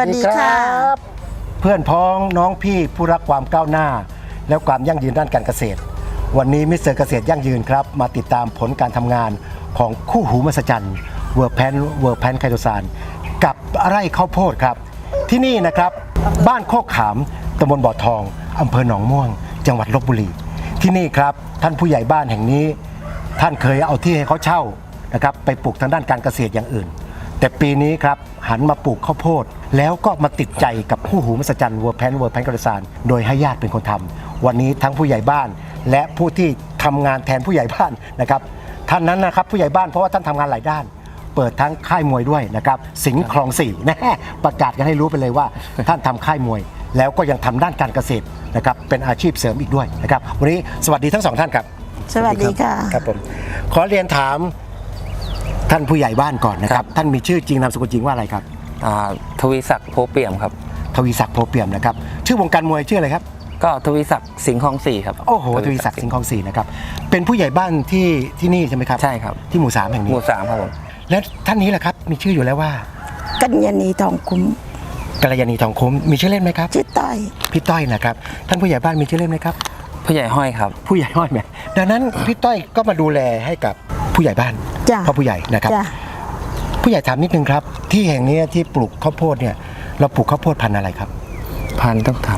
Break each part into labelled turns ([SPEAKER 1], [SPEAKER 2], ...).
[SPEAKER 1] สวัสดีค่ะ
[SPEAKER 2] รับเพื่อนพ้องน้องพี่ผู้รักความก้าวหน้า และความยั่งยืนด้านการเกษตร วันนี้มิสเตอร์เกษตรยั่งยืนครับ มาติดตามผลการทำงานของคู่หูมหัศจรรย์เวอร์แพนเวอร์แพนไคโตซานกับไร่ข้าวโพดครับ ที่นี่นะครับ บ้านโคกขามตำบลบ่อทองอำเภอหนองม่วง จังหวัดลบบุรี ที่นี่ครับท่านผู้ใหญ่บ้านแห่งนี้ ท่านเคยเอาที่ให้เขาเช่านะครับไปปลูกทางด้านการเกษตรอย่างอื่น แต่ปีนี้ครับหันมาปลูกข้าวโพด แล้วก็มาติดใจกับคู่หูมหัศจรรย์เวอร์แพนเวอร์แพนกระสานโดยให้ญาติเป็นคนทำวันนี้ทั้งผู้ใหญ่บ้าน และผู้ที่ทำงานแทนผู้ใหญ่บ้านนะครับท่านนั้นนะครับผู้ใหญ่บ้านเพราะว่าท่านทำงานหลายด้าน เปิดทั้งค่ายมวยด้วยนะครับสิงห์คลองสี่นะประกาศกันให้รู้ไปเลยว่า ท่านทำค่ายมวย แล้วก็ยังทำด้านการเกษตรนะครับเป็นอาชีพเสริมอีกด้วยนะครับวันนี้สวัสดีทั้งสองท่านครับ
[SPEAKER 1] สวัสดีค่ะ
[SPEAKER 2] ครับผมขอเรียนถาม ท่านผู้ใหญ่บ้านก่อนนะครับ ท่านมีชื่อจริงนามสกุลจริงว่าอะไรครับ
[SPEAKER 3] อ่าทวีศักดิ์โพเปี่ยมครับ
[SPEAKER 2] ทวีศักดิ์โพเปี่ยมนะครับ ชื่อวงการมวยชื่ออะไรครับ
[SPEAKER 3] ก็ทวีศักดิ์สิงห์คลองสี่ครับ
[SPEAKER 2] โอ้โหทวีศักดิ์สิงห์คลองสี่นะครับ เป็นผู้ใหญ่บ้านที่ที่นี่ใช่ไหมครับ
[SPEAKER 3] ใช่ครับ
[SPEAKER 2] ที่หมู่สามแห่ง
[SPEAKER 3] ห
[SPEAKER 2] นี้
[SPEAKER 3] มู่สามครับผม
[SPEAKER 2] และท่านนี้แหละครับมีชื่ออยู่แล้วว่า
[SPEAKER 1] กัญญาณีทองคุ้ม
[SPEAKER 2] กัลยาณีทองคุ้มมีชื่อเล่นไหมครับ
[SPEAKER 1] ชื่อต้อย
[SPEAKER 2] พี่ต้อยนะครับท่านผู้ใหญ่บ้านมีชื่อเล่นไหมครับ
[SPEAKER 3] ผู้ใหญ่ห้อยครับ
[SPEAKER 2] ผู้ใหญ่ห้อยไหมดังนั้นพี่ต้อยก็มาดูแลให้กับ ผู้ใหญ่บ้าน
[SPEAKER 1] จ้ะ
[SPEAKER 2] พ่อผู้ใหญ่นะครับ
[SPEAKER 1] จ้ะ
[SPEAKER 2] ผู้ใหญ่ถามนิดนึงครับ ที่แห่งนี้ที่ปลูกข้าวโพดเนี่ย เราปลูกข้าวโพดพันธุ์อะไรครับ
[SPEAKER 3] พันต้องท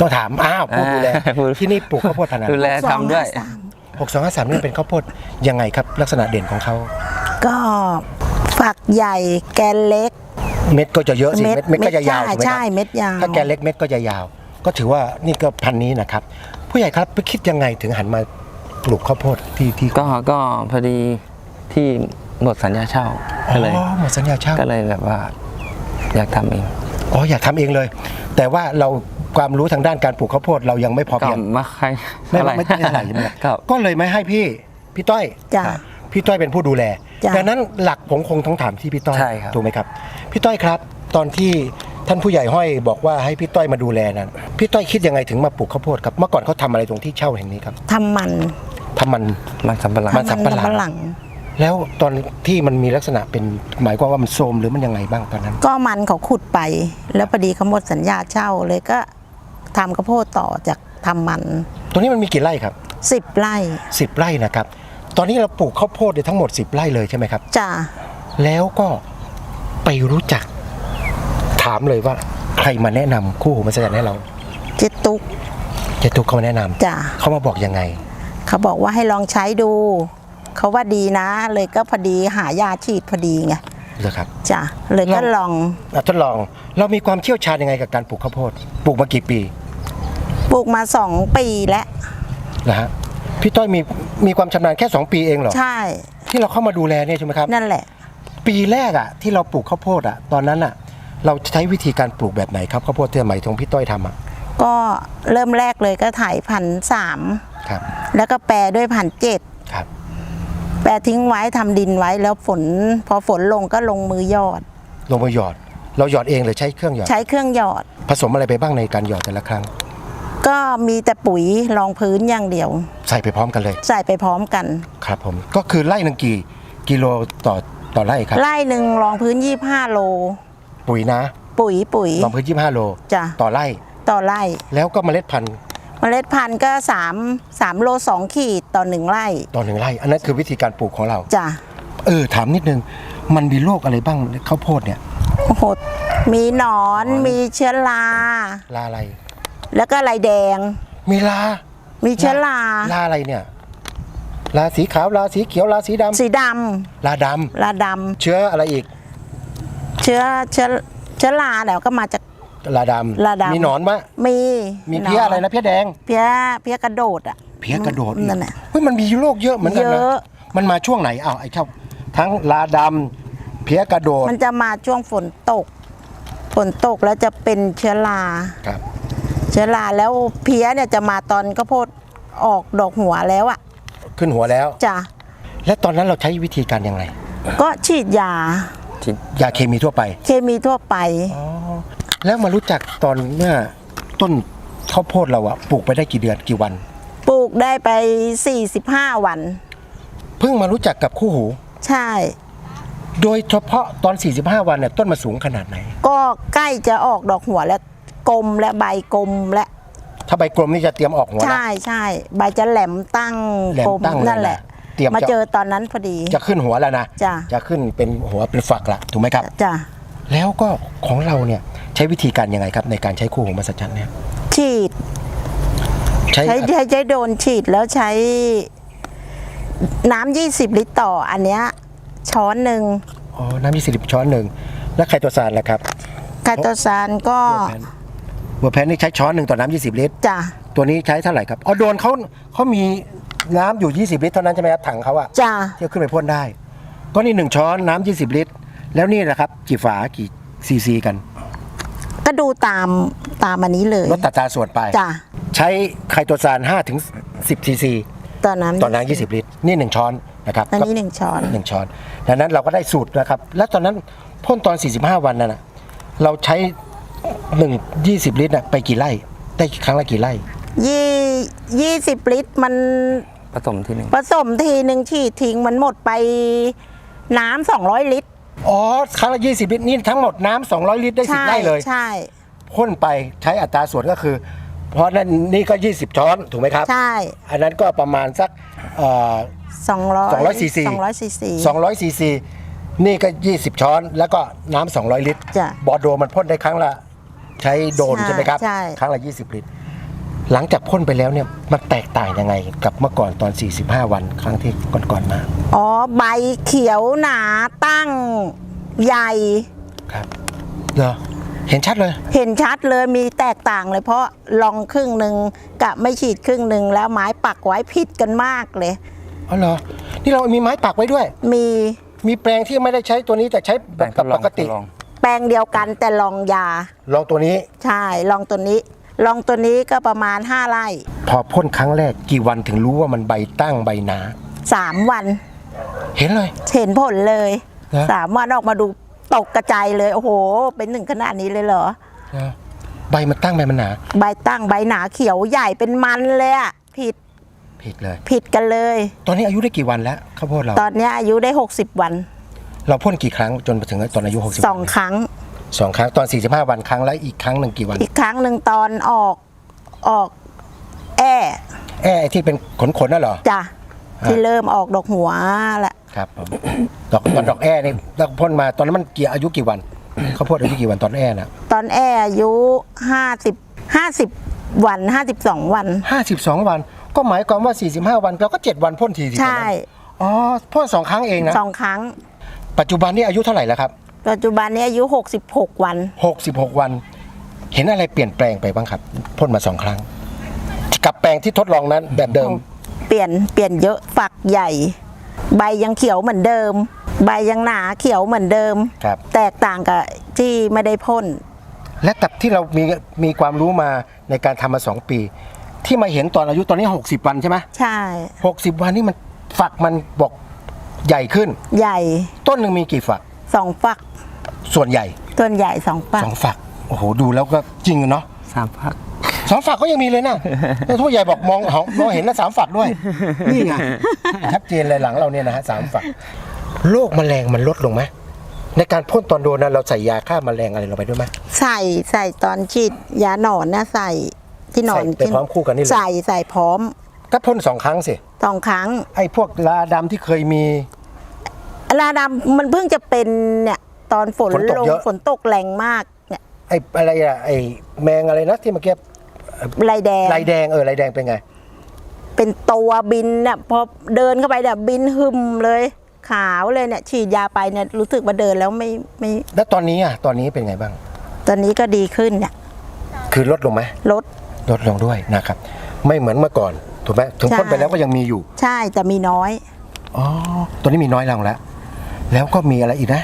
[SPEAKER 2] ต้องถามอ้าวผู้ดูแล
[SPEAKER 3] อ่าผู้
[SPEAKER 2] ที่นี่ปลูกข้าวโพดพันธุ์ำอะไร
[SPEAKER 3] ดูแลทำด้วย
[SPEAKER 1] สองห้าสาม
[SPEAKER 2] หกสองห้าสามนี่เป็นข้าวโพดยังไงครับ ลักษณะเด่นของเขา
[SPEAKER 1] ก็ฝักใหญ่แกนเล็ก
[SPEAKER 2] เม็ดก็จะเยอะสิเม็ดเม็ดก็จะยาว
[SPEAKER 1] ใช่
[SPEAKER 2] ถูกไหมค
[SPEAKER 1] ใช่
[SPEAKER 2] รับ
[SPEAKER 1] เม็ดยาว
[SPEAKER 2] ถ้าแกนเล็กเม็ดก็จะยาว ก็ถือว่านี่ก็พันธุ์นี้นะครับ ผู้ใหญ่ครับไปคิดยังไงถึงหันมาปลูกข้าวโพดที่ที่
[SPEAKER 3] ก็ก็พอดี ที่หมดสัญญาเช่าก็เลย
[SPEAKER 2] อ๋อหมดสัญญาเช่า
[SPEAKER 3] ก็เลยแบบว่า อยากทำเอง
[SPEAKER 2] อ๋ออยากทำเองเลย แต่ว่าเราความรู้ทางด้านการปลูกข้าวโพดเรายังไม่พอ
[SPEAKER 3] ก็
[SPEAKER 2] เพียง
[SPEAKER 3] มาใคร
[SPEAKER 2] ไม่ไม่ไม่เท่าไหร่ใช่ไหม
[SPEAKER 3] ครับ
[SPEAKER 2] ก็เลยไม่ให้พี่พี่ต้อย
[SPEAKER 1] จ้ะ
[SPEAKER 3] ครับ
[SPEAKER 2] พี่ต้อยเป็นผู้ดูแล
[SPEAKER 1] จ้ะ
[SPEAKER 2] ดังนั้นหลักผมคงต้องถามที่พี่ต้อย
[SPEAKER 3] ใช่ครับ
[SPEAKER 2] ถูกไหมครับ พี่ต้อยครับ ตอนที่ท่านผู้ใหญ่ห้อยบอกว่าให้พี่ต้อยมาดูแลนั้นพี่ต้อยคิดยังไงถึงมาปลูกข้าวโพดครับเมื่อก่อนเขาทำอะไรตรงที่เช่าแห่งนี้ครับ
[SPEAKER 1] ทำมัน
[SPEAKER 2] ทำมัน
[SPEAKER 3] มันสำปะหลัง
[SPEAKER 2] มั นสำปะหลัง
[SPEAKER 1] ทำหลัง
[SPEAKER 2] แล้วตอนที่มันมีลักษณะเป็นหมายความว่ามันโทรมหรือมันยังไงบ้างตอนนั้น
[SPEAKER 1] ก็มันเขาขุดไป แล้วพอดีเขาหมดสัญญาเช่าเลยก็ทำข้าวโพดต่อจากทำมัน
[SPEAKER 2] ตรงนี้มันมีกี่ไร่ครับ
[SPEAKER 1] สิบไร่
[SPEAKER 2] สิบไร่นะครับ ตอนนี้เราปลูกข้าวโพดเนี่ยทั้งหมด 10 ไร่เลยใช่ไหมครับ
[SPEAKER 1] จ้ะ
[SPEAKER 2] แล้วก็ไปรู้จัก ถามเลยว่าใครมาแนะนำคู่หูมาแสดงให้เรา
[SPEAKER 1] เจิตุก
[SPEAKER 2] เจตุกเขามาแนะนำ
[SPEAKER 1] จ้ะ
[SPEAKER 2] เขามาบอกยังไง
[SPEAKER 1] เขาบอกว่าให้ลองใช้ดู เขาว่าดีนะ เลยก็พอดีหายาฉีดพอดีไง
[SPEAKER 2] เหรอครับ
[SPEAKER 1] จ้ะเลยก็
[SPEAKER 2] ลอง
[SPEAKER 1] ลอง
[SPEAKER 2] อะทดลองเรามีความเชี่ยวชาญยังไงกับการปลูกข้าวโพดปลูกมากี่ปี
[SPEAKER 1] ปลูกมาสองปีแล้ว
[SPEAKER 2] นะฮะพี่ต้อยมีมีความชำนาญแค่ 2 ปีเองเหรอ
[SPEAKER 1] ใช่
[SPEAKER 2] ที่เราเข้ามาดูแลเนี่ยใช่ไหมครับ
[SPEAKER 1] นั่นแหละ
[SPEAKER 2] ปีแรกอะที่เราปลูกข้าวโพดอะตอนนั้นอะเราใช้วิธีการปลูกแบบไหนครับข้าวโพดที่สมัยของพี่ต้อยทำอะ
[SPEAKER 1] ก็เริ่มแรกเลยก็ถ่ายพันสาม
[SPEAKER 2] ครับ
[SPEAKER 1] แล้วก็แปรด้วยพันเจ็ด
[SPEAKER 2] ครับ
[SPEAKER 1] แปรทิ้งไว้ทำดินไว้แล้วฝน พอฝนลงก็ลงมือหยอด
[SPEAKER 2] ลงมาหยอด เราหยอดเองหรือใช้เครื่องหยอด
[SPEAKER 1] ใช้เครื่องหยอด
[SPEAKER 2] ผสมอะไรไปบ้างในการหยอดแต่ละครั้ง
[SPEAKER 1] ก็มีแต่ปุ๋ยรองพื้นอย่างเดียว
[SPEAKER 2] ใส่ไปพร้อมกันเลย
[SPEAKER 1] ใส่ไปพร้อมกัน
[SPEAKER 2] ครับผม ก็คือไร่หนึ่งกี่กิโลต่อต่อไร่ครับ
[SPEAKER 1] ไร่หนึ่งรองพื้น25โล
[SPEAKER 2] ปุ๋ยนะ
[SPEAKER 1] ปุ๋ยปุ๋ย
[SPEAKER 2] ลองพื้น25โล
[SPEAKER 1] จ้ะ
[SPEAKER 2] ต่อไร่
[SPEAKER 1] ต่อไร่
[SPEAKER 2] แล้วก็เมล็ดพันธุ์
[SPEAKER 1] เมล็ดพันธุ์ก็3 3โล2ขีดต่อหนึ่งไร่
[SPEAKER 2] ต่อหนึ่งไร่ อันนั้นคือวิธีการปลูกของเรา
[SPEAKER 1] จ้ะ
[SPEAKER 2] เออ ถามนิดนึง มันมีโรคอะไรบ้างข้าวโพดเนี่ย
[SPEAKER 1] โอ้โหมีหนอนมีเชื้อรา
[SPEAKER 2] ลาอะไร
[SPEAKER 1] แล้วก็ลายแดง
[SPEAKER 2] มีลา
[SPEAKER 1] มีเชื้อรา
[SPEAKER 2] ลาอะไรเนี่ย ลาสีขาว ลาสีเขียว ลาสีดำ
[SPEAKER 1] สีด
[SPEAKER 2] ลาดำ
[SPEAKER 1] ลาดำ
[SPEAKER 2] เชื้ออะไรอีกำ
[SPEAKER 1] เชื้อเชื้อเชื้อราเนี่ยก็มาจาก
[SPEAKER 2] ลาดำ
[SPEAKER 1] ลาดำ
[SPEAKER 2] มีหนอนมะ
[SPEAKER 1] มี
[SPEAKER 2] มีเพี้ยอะไรนะเพี้ยแดง
[SPEAKER 1] เพี้ยเพี้ยกระโดดอะ
[SPEAKER 2] เพี้ยกระโดดอีก
[SPEAKER 1] นั่นแหละ
[SPEAKER 2] เฮ้ยมันมีโรคเยอะเหมือนกันนะ
[SPEAKER 1] เยอะ
[SPEAKER 2] มันมาช่วงไหนอ้าวไอ้เจ้าทั้งลาดำเพี้ยกระโดด
[SPEAKER 1] มันจะมาช่วงฝนตก ฝนตกแล้วจะเป็นเชื้อรา
[SPEAKER 2] ครับ
[SPEAKER 1] เชื้อราแล้วเพี้ยเนี่ยจะมาตอนข้าวโพดออกดอกหัวแล้วอะ
[SPEAKER 2] ขึ้นหัวแล้ว
[SPEAKER 1] จ้ะ
[SPEAKER 2] และตอนนั้นเราใช้วิธีการยังไง
[SPEAKER 1] ก็ฉีดยา
[SPEAKER 3] ที่
[SPEAKER 2] ยาเคมีทั่วไป
[SPEAKER 1] เคมีทั่วไป
[SPEAKER 2] แล้วมารู้จักตอนเมื่อต้นข้าวโพดเราอะปลูกไปได้กี่เดือนกี่วัน
[SPEAKER 1] ปลูกได้ไป 45 วัน
[SPEAKER 2] เพิ่งมารู้จักกับคู่หู
[SPEAKER 1] ใช่
[SPEAKER 2] โดยเฉพาะตอน 45 วันเนี่ยต้นมาสูงขนาดไหน
[SPEAKER 1] ก็ใกล้จะออกดอกหัวแล้วกลมและใบกลมและ
[SPEAKER 2] ถ้าใบกลมนี่จะเตรียมออกหัวแล้ว
[SPEAKER 1] ใช่ใช่ใบจะแหลมตั้ง
[SPEAKER 2] แหลม
[SPEAKER 1] กลม
[SPEAKER 2] ตั้งเลย
[SPEAKER 1] นั่นแหละ
[SPEAKER 2] นะเตรียม
[SPEAKER 1] มา
[SPEAKER 2] จะ
[SPEAKER 1] เจอตอนนั้นพอดี
[SPEAKER 2] จะขึ้นหัวแล้วนะ
[SPEAKER 1] จ้ะ
[SPEAKER 2] จะขึ้นเป็นหัวเป็นฝักละถูกไหมครับ
[SPEAKER 1] จ้ะ
[SPEAKER 2] แล้วก็ของเราเนี่ยใช้วิธีการยังไงครับในการใช้คู่หูมหัศจรรย์เนี่ย
[SPEAKER 1] ฉีด
[SPEAKER 2] ใช้
[SPEAKER 1] ใช้ใช้ใช้โดนฉีดแล้วใช้น้ำยี่สิบลิตรต่ออันเนี้ยช้อนหนึ่ง
[SPEAKER 2] อ๋อน้ำยี่สิบช้อนหนึ่งแล้วไคโตซานล่ะครับ
[SPEAKER 1] ไคโตซานก็
[SPEAKER 2] บัวแพนนี่ใช้ช้อนหนึ่งต่อน้ำยี่สิบลิตร
[SPEAKER 1] จ้ะ
[SPEAKER 2] ตัวนี้ใช้เท่าไหร่ครับอ๋อโดนเขาเขามีน้ำอยู่ 20 ลิตรเท่านั้นใช่ไหมครับถังเขาอะ
[SPEAKER 1] จ้ะ
[SPEAKER 2] ที่เอาขึ้นไปพ่นได้ ก็นี่หนึ่งช้อนน้ำ20 ลิตร แล้วนี่นะครับกี่ฝากี่ซีซีกัน
[SPEAKER 1] ก็ดูตามตามอันนี้เลย
[SPEAKER 2] ลดตัดตราส่วนไป
[SPEAKER 1] จ้ะ
[SPEAKER 2] ใช้ไคโตซาน5ถึง10ซีซี
[SPEAKER 1] ตอนนั้น
[SPEAKER 2] ต่อน้ำ20 ลิตร นี่ 1 ช้อนนะครับ
[SPEAKER 1] อันนี้หนึ่งช้อน
[SPEAKER 2] หนึ่งช้อนดังนั้นเราก็ได้สูตรนะครับ แล้วตอนนั้นพ่นตอน 45 วันนั่นนะเราใช้1 20 ลิตรน่ะไปกี่ไร่ได้ครั้งละกี่ไร่
[SPEAKER 1] ยี่ยี่สิบลิตรมัน
[SPEAKER 3] ผสมที่หนึ่ง
[SPEAKER 1] ผสมทีหนึ่งฉีดทิ้งมันหมดไปน้ำสองร้อยลิตร
[SPEAKER 2] อ๋อครั้งละ20ลิตรนี่ทั้งหมดน้ำ200ลิตรได้
[SPEAKER 1] ใช่
[SPEAKER 2] 10ไร่เลย
[SPEAKER 1] ใช่
[SPEAKER 2] พ่นไปใช้อัตราส่วนก็คือ เพราะนั่นนี่ก็ 20 ช้อนถูกไหมครับ
[SPEAKER 1] ใช่
[SPEAKER 2] อันนั้นก็ประมาณสักเอ่อ
[SPEAKER 1] สองร้อย
[SPEAKER 2] 200 cc
[SPEAKER 1] สองร้อยซีซี
[SPEAKER 2] 200ซีซีนี่ก็ 20 ช้อน แล้วก็น้ำ200 ลิตร
[SPEAKER 1] จ้ะ
[SPEAKER 2] บอร์โดมันพ่นได้ครั้งละ ใช้โดรน
[SPEAKER 1] ใช่
[SPEAKER 2] ใช่ไหมครับ
[SPEAKER 1] ใช่
[SPEAKER 2] ครั้งละ 20 ลิตร หลังจากพ่นไปแล้วเนี่ยมันแตกต่างยังไงกับเมื่อก่อนตอน 45 วันครั้งที่ก่อนๆมา
[SPEAKER 1] อ๋อ ใบเขียวหนาตั้งใหญ่
[SPEAKER 2] ครับเหรอเห็นชัดเลย
[SPEAKER 1] เห็นชัดเลยมีแตกต่างเลย เพราะลองครึ่งหนึ่งกับไม่ฉีดครึ่งหนึ่งแล้วไม้ปักไว้ผิดกันมากเลย
[SPEAKER 2] อ๋อเหรอ นี่เรามีไม้ปักไว้ด้วย
[SPEAKER 1] มี
[SPEAKER 2] มีแปลงที่ไม่ได้ใช้ตัวนี้แต่ใช้แบ
[SPEAKER 3] แบ่
[SPEAKER 2] บ
[SPEAKER 3] งทดล
[SPEAKER 2] ป
[SPEAKER 3] อง
[SPEAKER 2] กติ
[SPEAKER 3] ทดลอง
[SPEAKER 1] แปลงเดียวกันแต่ลองยา
[SPEAKER 2] ลองตัวนี้
[SPEAKER 1] ใช่ ลองตัวนี้ ลองตัวนี้ก็ประมาณ 5 ไร่
[SPEAKER 2] พอพ่นครั้งแรกกี่วันถึงรู้ว่ามันใบตั้งใบหนา
[SPEAKER 1] 3 วัน
[SPEAKER 2] เห็นเลย
[SPEAKER 1] เห็นผลเลย
[SPEAKER 2] นะ
[SPEAKER 1] สามวันออกมาดูตกกระจายเลย โอ้โห เป็นหนึ่งขนาดนี้เลยเหรอ
[SPEAKER 2] นะใบมันตั้งใบมันหนา
[SPEAKER 1] ใบตั้งใบหนาเขียวใหญ่เป็นมันเลยอะผิด
[SPEAKER 2] ผิดเลย
[SPEAKER 1] ผิดกันเลย
[SPEAKER 2] ตอนนี้อายุได้กี่วันแล้วข้าวโพดเรา
[SPEAKER 1] ตอนเนี้ยอายุได้ 60 วัน
[SPEAKER 2] เราพ่นกี่ครั้งจนมาถึงตอนอายุ60
[SPEAKER 1] สองครั้ง
[SPEAKER 2] สองครั้งตอน 45 วันครั้งแล้วอีกครั้งหนึ่งกี่วัน
[SPEAKER 1] อีกครั้งหนึ่งตอนออกออก แอ
[SPEAKER 2] แอ้ไอ้ที่เป็นขนขนๆน่ะเหรอ
[SPEAKER 1] จ้ะที่เริ่มออกดอกหัวแหละ
[SPEAKER 2] ครับผมดอกตอนดอกแอ้นี่แล้วพ่นมาตอนนั้นมันกี่อายุกี่วันข้าวโพดอายุกี่วันตอนแอ้น่ะ
[SPEAKER 1] ตอนแออายุ50 50วัน52วัน
[SPEAKER 2] 52 วัน ก็หมายความว่า 45 วันเราก็ 7 วันพ่นทีสิ
[SPEAKER 1] ใช่
[SPEAKER 2] อ๋อพ่นสองครั้งเองนะ
[SPEAKER 1] สองครั้ง
[SPEAKER 2] ปัจจุบันนี้อายุเท่าไหร่แล้วครับ
[SPEAKER 1] ปัจจุบันนี้อายุ 66 วัน
[SPEAKER 2] 66 วัน เห็นอะไรเปลี่ยนแปลงไปบ้างครับพ่นมาสองครั้ง กับแปลงที่ทดลองนั้นแบบเดิม
[SPEAKER 1] เปลี่ยนเปลี่ยนเยอะฝักใหญ่ ใบยังเขียวเหมือนเดิม ใบยังหนาเขียวเหมือนเดิม
[SPEAKER 2] ครับ
[SPEAKER 1] แตกต่างกับที่ไม่ได้พ่น
[SPEAKER 2] และกับที่เรามีมีความรู้มาในการทำมา2ปี ที่มาเห็นตอนอายุตอนนี้ 60 วันใช่ไหม
[SPEAKER 1] ใช่
[SPEAKER 2] 60วันนี่มันฝักมันบอกใหญ่ขึ้น
[SPEAKER 1] ใหญ่
[SPEAKER 2] ต้นหนึ่งมีกี่ฝัก
[SPEAKER 1] สองฝัก
[SPEAKER 2] ส่วนใหญ่
[SPEAKER 1] ต้นใหญ่สองฝัก
[SPEAKER 2] สองฝักโอ้โหดูแล้วก็จริงเนาะ
[SPEAKER 3] สามพัก
[SPEAKER 2] สองฝักก็ยังมีเลยนะแล้วทั่วใหญ่บอกมองหมองเห็นแล้วสามฝักด้วยนี่ไงชัดเจนเลยหลังเราเนี่ยนะฮะสามฝักโรคแมลงมันลดลงไหมในการพ่นตอนโดนนั้นเราใส่ยาฆ่าแมลงอะไรลงไปด้วยไหม
[SPEAKER 1] ใส่ใส่ตอนฉีดยาหนอนนะใส่ที่หนอน
[SPEAKER 2] ใส่ไปพร้อมคู่กันนี่เลย
[SPEAKER 1] ใส่ใส่พร้อม
[SPEAKER 2] ก็พ่นสองครั้งสิ
[SPEAKER 1] สองครั้ง
[SPEAKER 2] ไอ้พวกลาดำที่เคยมี
[SPEAKER 1] ลาดำมันเพิ่งจะเป็นเนี่ยตอนฝน
[SPEAKER 2] ฝนตก
[SPEAKER 1] ลง
[SPEAKER 2] เยอะ
[SPEAKER 1] ฝนตกแรงมากเนี่ย
[SPEAKER 2] ไอ้อะไรอะไอ้แมงอะไรนะที่เมื่อกี้
[SPEAKER 1] ลายแดง
[SPEAKER 2] ลายแดงเออลายแดงเป็นไง
[SPEAKER 1] เป็นตัวบินเนี่ยพอเดินเข้าไปเนี่ยบินหึมเลย ขาวเลยเนี่ยฉีดยาไปเนี่ยรู้สึกว่าเดินแล้วไม่ไม่
[SPEAKER 2] แล้วตอนนี้อะตอนนี้เป็นไงบ้าง
[SPEAKER 1] ตอนนี้ก็ดีขึ้นเนี่ย
[SPEAKER 2] คือลดลงไหม
[SPEAKER 1] ลด
[SPEAKER 2] ลดลงด้วยนะครับ ไม่เหมือนเมื่อก่อนถูกไหมถึง
[SPEAKER 1] ใช่
[SPEAKER 2] พ่นไปแล้วก็ยังมีอยู่
[SPEAKER 1] ใช่แต่มีน้อย
[SPEAKER 2] อ๋อตัวนี้มีน้อยลงแล้ว แล้วก็มีอะไรอีกนะ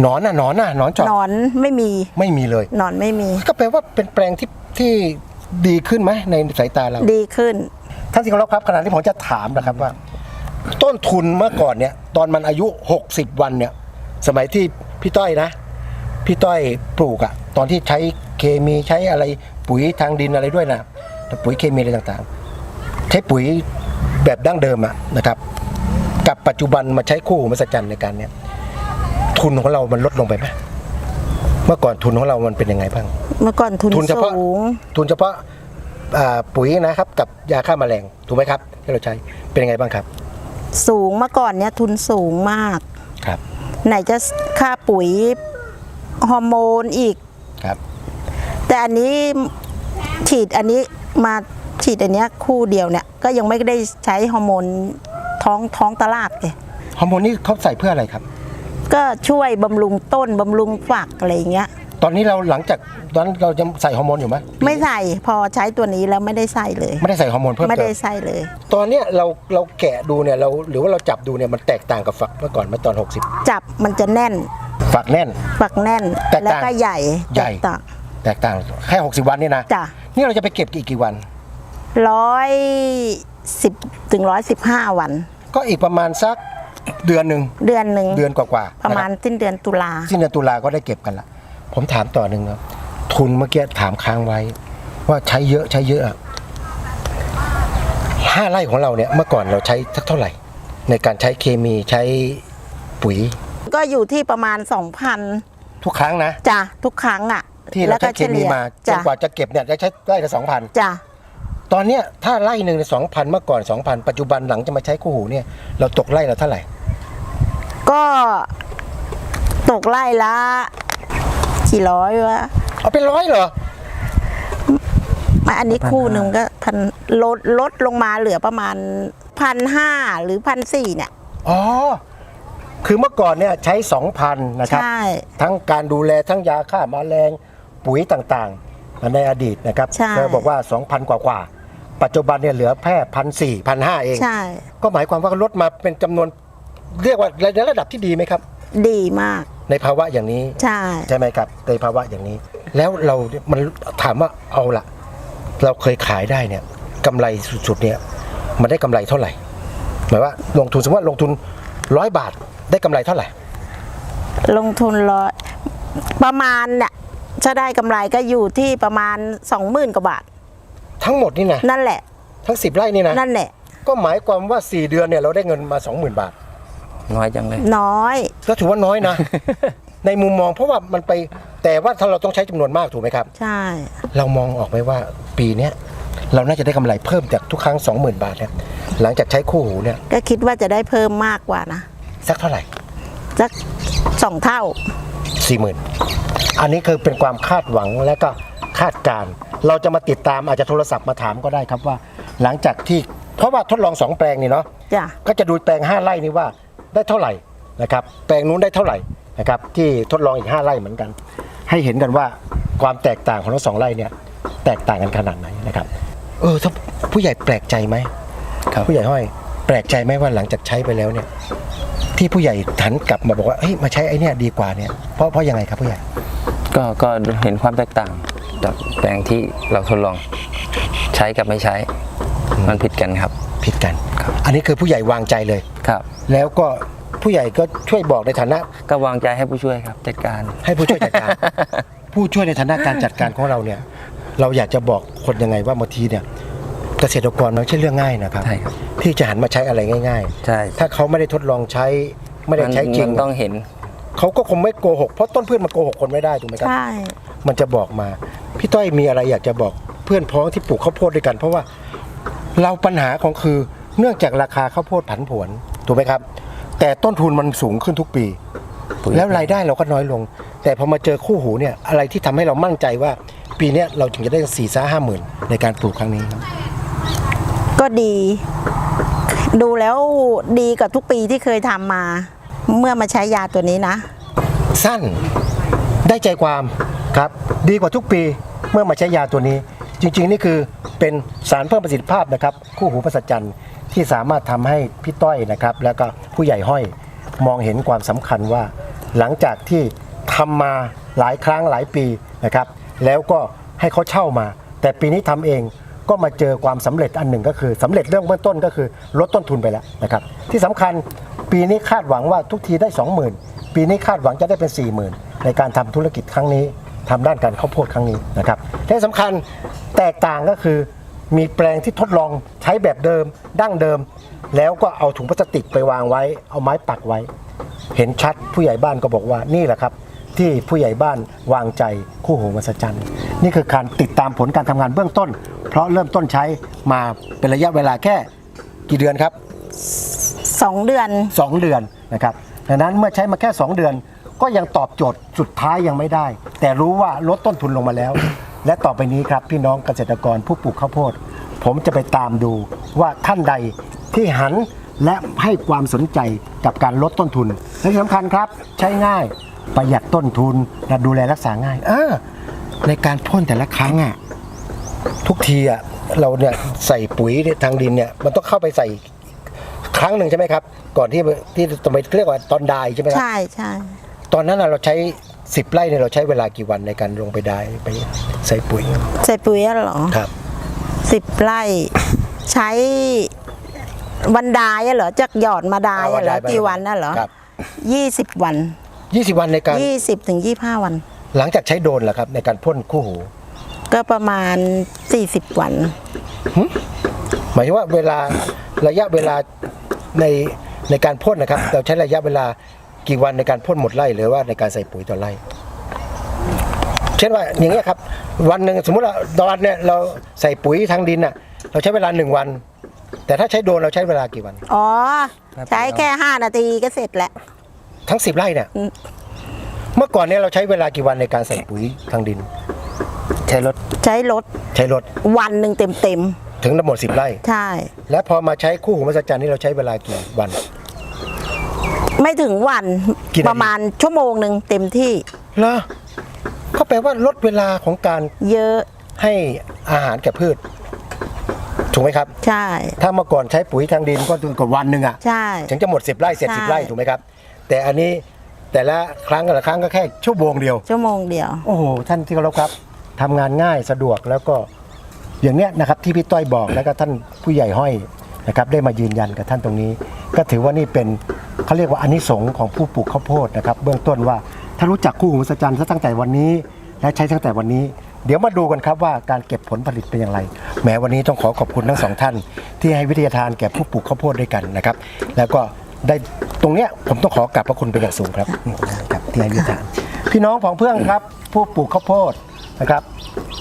[SPEAKER 2] หนอนน่ะหนอนน่ะหนอนเจอด
[SPEAKER 1] นอนไม่มี
[SPEAKER 2] ไม่มีเลย
[SPEAKER 1] นอนไม่มี
[SPEAKER 2] ก็แปลว่าเป็นแปลงที่ที่ดีขึ้นไหมในสายตาเรา
[SPEAKER 1] ดีขึ้น
[SPEAKER 2] ท่านที่เคารพครับขณะที่ผมจะถามนะครับว่า ต้นทุนเมื่อก่อนเนี่ย ตอนมันอายุ 60 วันเนี่ย สมัยที่พี่ต้อยนะ พี่ต้อยปลูกอะตอนที่ใช้เคมีใช้อะไรปุ๋ยทางดินอะไรด้วยนะปุ๋ยเคมีอะไรต่างๆ ใช้ปุ๋ยแบบดั้งเดิมอะนะครับ กับปัจจุบันมาใช้คู่หูมหัศจรรย์ในการเนี่ยทุนของเรามันลดลงไปไหมเมื่อก่อนทุนของเรามันเป็นยังไงบ้าง
[SPEAKER 1] เมื่อก่อนทุน
[SPEAKER 2] ทุนเฉพาะ
[SPEAKER 1] สูง
[SPEAKER 2] ทุนเฉพาะอ่าปุ๋ยนะครับ กับยาฆ่าแมลงถูกไหมครับ ที่เราใช้เป็นยังไงบ้างครับ
[SPEAKER 1] สูงเมื่อก่อนเนี้ยทุนสูงมาก
[SPEAKER 2] ครับ
[SPEAKER 1] ไหนจะค่าปุ๋ยฮอร์โมนอีก
[SPEAKER 2] ครับ
[SPEAKER 1] แต่อันนี้ฉีดอันนี้มาฉีดอันเนี้ยคู่เดียวเนี่ยก็ยังไม่ได้ใช้ฮอร์โมน ท้องท้องตลาดเลย
[SPEAKER 2] ฮอร์โมนนี่เขาใส่เพื่ออะไรครับ
[SPEAKER 1] ก็ช่วยบำรุงต้นบำรุงฝักอะไรอย่างเงี้ย
[SPEAKER 2] ตอนนี้เราหลังจากตอนนั้นเราจะใส่ฮอร์โมนอยู่ไหม
[SPEAKER 1] ไม่ใส่พอใช้ตัวนี้แล้วไม่ได้ใส่เลย
[SPEAKER 2] ไม่ได้ใส่ฮอร์โมนเพิ่ม
[SPEAKER 1] ไม่
[SPEAKER 2] เติ
[SPEAKER 1] ได้
[SPEAKER 2] ม
[SPEAKER 1] ใส่เลย
[SPEAKER 2] ตอนเนี้ยเราเราแกะดูเนี่ยเราหรือว่าเราจับดูเนี่ยมันแตกต่างกับฝักเมื่อก่อนเมื่อตอน
[SPEAKER 1] จับมันจะแน่น
[SPEAKER 2] 60 ฝักแน่น
[SPEAKER 1] ฝักแน่น
[SPEAKER 2] แตกต่าง
[SPEAKER 1] แล้วก็ใหญ่
[SPEAKER 2] ใหญ่
[SPEAKER 1] แตกต่าง
[SPEAKER 2] แตกต่างแค่ 60 วันนี่นะ
[SPEAKER 1] จ้ะ
[SPEAKER 2] นี่เราจะไปเก็บกี่กี่วัน
[SPEAKER 1] ร้อยสิบถึงร้อยสิบห้าวัน
[SPEAKER 2] ก็อีกประมาณสักเดือนหนึ่ง
[SPEAKER 1] เดือนหนึ่ง
[SPEAKER 2] เดือนกว่าๆ
[SPEAKER 1] ประมาณ
[SPEAKER 2] นคบ
[SPEAKER 1] สิ้นเดือนตุลา
[SPEAKER 2] สิ้นเดือนตุลาก็ได้เก็บกันละผมถามต่อหนึ่งครับทุนเมื่อกี้ถามค้างไว้ ว่าใช้เยอะใช้เยอะอะห้าไร่ของเราเนี่ยเมื่อก่อนเราใช้สักเท่าไหร่ ในการใช้เคมีใช้ปุ๋ย
[SPEAKER 1] ก็อยู่ที่ประมาณสองพัน
[SPEAKER 2] ทุกครั้งนะ
[SPEAKER 1] จ้ะทุกครั้งอะ
[SPEAKER 2] ที่เราใช้เคมีมาจน
[SPEAKER 1] จ้ะ
[SPEAKER 2] กว่าจะเก็บเนี่ยจะใช้ไร่ละสองพัน
[SPEAKER 1] จ้ะ
[SPEAKER 2] ตอนเนี้ยถ้าไร่หนึ่งในสองพันเมื่อก่อนสองพันปัจจุบันหลังจะมาใช้คู่หูเนี่ยเราตกไร่ละเท่าไหร่
[SPEAKER 1] ก็ตกไล่ละกี่ร้อยวะ
[SPEAKER 2] เอาเป็นร้อยเหรอ
[SPEAKER 1] มาอันนี้คู่หนึ่งก็พันลดลดลงมาเหลือประมาณพันห้าหรือพันสี่เนี่ย
[SPEAKER 2] อ๋อ คือเมื่อก่อนเนี่ยใช้สองพันนะครับ
[SPEAKER 1] ใช่
[SPEAKER 2] ทั้งการดูแลทั้งยาฆ่าแมลงปุ๋ยต่างๆ ในอดีตนะครับ
[SPEAKER 1] ใช่
[SPEAKER 2] เธอบอกว่า 2,000 กว่ากว่าๆ ปัจจุบันเนี่ยเหลือแค่พันสี่พันห้าเอง
[SPEAKER 1] ใช่
[SPEAKER 2] ก็หมายความว่าลดมาเป็นจำนวนเรียกว่าในระดับที่ดีไหมครับ
[SPEAKER 1] ดีมาก
[SPEAKER 2] ในภาวะอย่างนี้
[SPEAKER 1] ใช่
[SPEAKER 2] ใช่ไหมครับ ในภาวะอย่างนี้ แล้วเราเนี่ยมันถามว่าเอาละเราเคยขายได้เนี่ยกำไรสุดๆเนี่ยมันได้กำไรเท่าไหร่ หมายว่าลงทุนสมมติว่าลงทุนร้อยบาทได้กำไรเท่าไหร่
[SPEAKER 1] ลงทุนร้อยประมาณเนี่ยจะได้กำไรก็อยู่ที่ประมาณสองหมื่นกว่าบาท
[SPEAKER 2] ทั้งหมดนี่นะ
[SPEAKER 1] นั่นแหละ
[SPEAKER 2] ทั้ง10ไร่นี่นะ
[SPEAKER 1] นั่นแหละ
[SPEAKER 2] ก็หมายความว่า4เดือนเนี่ยเราได้เงินมา20,000บาท
[SPEAKER 3] น้อยจังเลย
[SPEAKER 1] น้อย
[SPEAKER 2] ก็ถือว่าน้อยนะ ในมุมมองเพราะว่ามันไปแต่ว่าถ้าเราต้องใช้จำนวนมากถูกไหมครับ
[SPEAKER 1] ใช่
[SPEAKER 2] เรามองออกไหมว่าปีเนี้ยเราน่าจะได้กำไรเพิ่มจากทุกครั้ง 20,000 บาทเนี่ยหลังจากใช้คู่หูเนี่ย
[SPEAKER 1] ก็คิดว่าจะได้เพิ่มมากกว่านะ
[SPEAKER 2] สักเท่าไหร่
[SPEAKER 1] สักสองเท่า
[SPEAKER 2] สี่หมื่นอันนี้คือเป็นความคาดหวังและก็คาดการณ์ เราจะมาติดตามอาจจะโทรศัพท์มาถามก็ได้ครับว่า หลังจากที่เพราะว่าทดลองสองแปลงนี่เนาะ
[SPEAKER 1] จ้ะ
[SPEAKER 2] ก็จะดูแปลง5ไร่นี้ว่าได้เท่าไหร่นะครับแปลงนู้นได้เท่าไหร่นะครับที่ทดลองอีก5ไร่เหมือนกัน ให้เห็นกันว่าความแตกต่างของทั้งสองไร่เนี่ยแตกต่างกันขนาดไหนนะครับเออถ้าผู้ใหญ่แปลกใจไหม
[SPEAKER 3] ครับ
[SPEAKER 2] ผู้ใหญ่ห้อยแปลกใจไหมว่าหลังจากใช้ไปแล้วเนี่ย ที่ผู้ใหญ่หันกลับมาบอกว่าเฮ้ยมาใช้ไอ้เนี่ยดีกว่าเนี่ยเพราะเพราะยังไงครับผู้ใหญ่
[SPEAKER 3] ก็ก็เห็นความแตกต่างจาก แปลงที่เราทดลองใช้กับไม่ใช้ มันผิดกันครับ
[SPEAKER 2] ผิดกัน
[SPEAKER 3] ครับ
[SPEAKER 2] อันนี้คือผู้ใหญ่วางใจเลย
[SPEAKER 3] ครับ
[SPEAKER 2] แล้วก็ผู้ใหญ่ก็ช่วยบอกในฐานะ
[SPEAKER 3] ก็วางใจให้ผู้ช่วยครับจัดการ
[SPEAKER 2] ให้ผู้ช่วยจัดการ ผู้ช่วยในฐานะการจัดการของเราเนี่ย เราอยากจะบอกคนยังไงว่าบางทีเนี่ยเกษตรกรมันไม่ใช่เรื่องง่ายนะครับ
[SPEAKER 3] ใช่ครับ
[SPEAKER 2] ที่จะหันมาใช้อะไรง่าย
[SPEAKER 3] ใช่
[SPEAKER 2] ๆ ถ้าเขาไม่ได้ทดลองใช้ไม่ได้ใช้จริง
[SPEAKER 3] มันต้องเห็น
[SPEAKER 2] เขาก็คงไม่โกหกเพราะต้นพืชมันโกหกคนไม่ได้ถูกไหมครับ
[SPEAKER 1] ใช่
[SPEAKER 2] มันจะบอกมา พี่ต้อยมีอะไรอยากจะบอกเพื่อนพ้องที่ปลูกข้าวโพดด้วยกัน เพราะว่าเราปัญหาของคือเนื่องจากราคาข้าวโพดผันผวนถูกไหมครับ แต่ต้นทุนมันสูงขึ้นทุกปี
[SPEAKER 3] ปุ๋ย
[SPEAKER 2] แล้วรายได้เราก็น้อยลง แต่พอมาเจอคู่หูเนี่ยอะไรที่ทำให้เรามั่นใจว่า ปีเนี้ยเราถึงจะได้สี่ซ่าห้าหมื่นในการปลูกครั้งนี้ครับ
[SPEAKER 1] ก็ดี ดูแล้วดีกว่าทุกปีที่เคยทำมา เมื่อมาใช้ยาตัวนี้นะ
[SPEAKER 2] สั้นได้ใจความ ครับดีกว่าทุกปีเมื่อมาใช้ยาตัวนี้ จริง ๆ นี่คือเป็นสารเพิ่มประสิทธิภาพนะครับ คู่หูประสัจจันทร์ที่สามารถทำให้พี่ต้อยนะครับ แล้วก็ผู้ใหญ่ห้อยมองเห็นความสำคัญว่า หลังจากที่ทำมาหลายครั้งหลายปีนะครับ แล้วก็ให้เขาเช่ามา แต่ปีนี้ทำเองก็มาเจอความสำเร็จอันหนึ่งก็คือสำเร็จเรื่องเบื้องต้นก็คือลดต้นทุนไปแล้วนะครับ ที่สำคัญปีนี้คาดหวังว่าทุกทีได้ 20,000 ปีนี้คาดหวังจะได้เป็น 40,000 ในการทำธุรกิจครั้งนี้ ทำด้านการข้าวโพดครั้งนี้นะครับที่สำคัญแตกต่างก็คือมีแปลงที่ทดลองใช้แบบเดิมดั้งเดิม แล้วก็เอาถุงพลาสติกไปวางไว้ เอาไม้ปักไว้ เห็นชัดผู้ใหญ่บ้านก็บอกว่านี่แหละครับที่ผู้ใหญ่บ้านวางใจคู่หูมหัศจรรย์นี่คือการติดตามผลการทำงานเบื้องต้น เพราะเริ่มต้นใช้มาเป็นระยะเวลาแค่กี่เดือนครับ
[SPEAKER 1] สองเดือน
[SPEAKER 2] 2 เดือนนะครับดังนั้นเมื่อใช้มาแค่ 2 เดือน ก็ยังตอบโจทย์สุดท้ายยังไม่ได้ แต่รู้ว่าลดต้นทุนลงมาแล้ว และต่อไปนี้ครับพี่น้องเกษตรกรผู้ปลูกข้าวโพด ผมจะไปตามดูว่าท่านใดที่หันและให้ความสนใจกับการลดต้นทุนและที่สำคัญครับ ใช้ง่ายประหยัดต้นทุนและดูแลรักษาง่าย เออ ในการพ่นแต่ละครั้งอะทุกทีอะเราเนี่ยใส่ปุ๋ยทางดินเนี่ยมันต้องเข้าไปใส่ครั้งหนึ่งใช่ไหมครับ ก่อนที่ที่จะไปเรียกว่าตอนดายใช่ไหมครับ
[SPEAKER 1] ใช่ใช่
[SPEAKER 2] ตอนนั้นน่ะเราใช้สิบไร่เนี่ยเราใช้เวลากี่วันในการลงไปดายไปใส่ปุ๋ย
[SPEAKER 1] ใส่ปุ๋ยอะเหรอ
[SPEAKER 2] ครับ
[SPEAKER 1] สิบไร่ใช้วันดายอะเหรอจากหยอดมาดายอะเหรอกี่วันน่ะเหรอ
[SPEAKER 2] ครับ
[SPEAKER 1] ยี่สิบวัน
[SPEAKER 2] ยี่สิบวันในการ
[SPEAKER 1] ยี่สิบถึงยี่ห้าวัน
[SPEAKER 2] หลังจากใช้โดรนเหรอครับในการพ่นคู่หู
[SPEAKER 1] ก็ประมาณสี่สิบวัน
[SPEAKER 2] หมายถึงว่าเวลาระยะเวลาในในการพ่นนะครับ เราใช้ระยะเวลา กี่วันในการพ่นหมดไร่หรือว่าในการใส่ปุ๋ยต่อไร่ เช่นว่าอย่างเงี้ยครับ วันหนึ่งสมมติว่าตอนเนี่ยเราใส่ปุ๋ยทางดินน่ะ เราใช้เวลาหนึ่งวัน แต่ถ้าใช้โดรนเราใช้เวลากี่วัน
[SPEAKER 1] อ๋อ
[SPEAKER 3] ครับ
[SPEAKER 1] ใช้แค่ห้านาทีก็เสร็จแล้ว
[SPEAKER 2] ทั้งสิบไร่เนี่ย
[SPEAKER 1] อืม
[SPEAKER 2] เมื่อก่อนเนี่ยเราใช้เวลากี่วันในการใส่ปุ๋ยทางดิน
[SPEAKER 3] ใช้รถ
[SPEAKER 1] ใช้รถ
[SPEAKER 2] ใช้รถ
[SPEAKER 1] วันหนึ่งเต็มเต็ม
[SPEAKER 2] ถึงทั้งหมดสิบไร่
[SPEAKER 1] ๆใช่
[SPEAKER 2] และพอมาใช้คู่หูมหัศจรรย์นี่เราใช้เวลากี่วัน
[SPEAKER 1] ไม่ถึงวัน
[SPEAKER 2] กี่นาที
[SPEAKER 1] ประมาณชั่วโมงหนึ่งเต็มที่
[SPEAKER 2] เหรอก็แปลว่าลดเวลาของการ
[SPEAKER 1] เยอะ
[SPEAKER 2] ให้อาหารแก่พืช ถูกไหมครับ
[SPEAKER 1] ใช่
[SPEAKER 2] ถ้าเมื่อก่อนใช้ปุ๋ยทางดินก็ถึงกว่าวันหนึ่งอะ
[SPEAKER 1] ใช่
[SPEAKER 2] ถึงจะหมดสิบไร่เสร็จ
[SPEAKER 1] ใช่
[SPEAKER 2] สิบไร่ถูกไหมครับ แต่อันนี้แต่ละครั้งแต่ละครั้งก็แค่ชั่วโมงเดียว
[SPEAKER 1] ชั่วโมงเดียว
[SPEAKER 2] โอ้โหท่านที่เคารพครับทำงานง่ายสะดวกแล้วก็อย่างเนี้ยนะครับที่พี่ต้อยบอกแล้วก็ท่านผู้ใหญ่ห้อยนะครับได้มายืนยันกับท่านตรงนี้ ก็ถือว่านี่เป็น เขาเรียกว่าอานิสงส์ของผู้ปลูกข้าวโพดนะครับ เบื้องต้นว่าถ้ารู้จักคู่หูมหัศจรรย์ซะตั้งแต่วันนี้ และใช้ตั้งแต่วันนี้ เดี๋ยวมาดูกันครับว่าการเก็บผลผลิตเป็นอย่างไรแม้วันนี้ต้องขอขอบคุณทั้งสองท่าน ที่ให้วิทยาทานแก่ผู้ปลูกข้าวโพดด้วยกันนะครับ แล้วก็ได้ตรงเนี้ยผมต้องขอกราบพระคุณเป็นอย่างสูงครับนี่ครับที่ให้วิทยาทาน พี่น้องของเพื่อนครับ ผู้ปลูกข้าวโพดนะครับ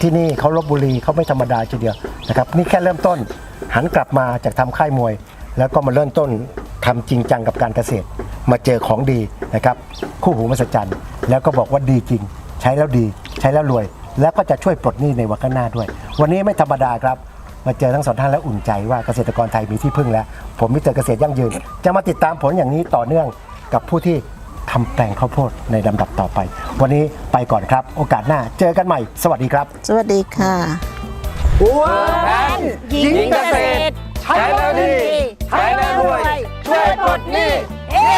[SPEAKER 2] ที่นี่เขาลบบุรีเขาไม่ธรรมดาทีเดียวนะครับ นี่แค่เริ่มต้นหันกลับมาจากทำค่ายมวย แล้วก็มาเริ่มต้น ทำจริงจังกับการเกษตร มาเจอของดีนะครับ คู่หูมหัศจรรย์ แล้วก็บอกว่าดีจริง ใช้แล้วดี ใช้แล้วรวย แล้วก็จะช่วยปลดหนี้ในวันข้างหน้าด้วย วันนี้ไม่ธรรมดาครับ มาเจอทั้งสองท่านแล้วอุ่นใจว่าเกษตรกรไทยมีที่พึ่งแล้ว ผมมิสเตอร์เกษตรยั่งยืน จะมาติดตามผลอย่างนี้ต่อเนื่องกับผู้ที่ทำแปลงข้าวโพดในลำดับต่อไป วันนี้ไปก่อนครับ โอกาสหน้าเจอกันใหม่ สวัสดีครับ
[SPEAKER 1] สวัสดีค่ะ
[SPEAKER 3] หญิงเกษตร ใช้แล้วดีใช้แล้วรวยช่วยปล
[SPEAKER 1] ดหนี้เฮ้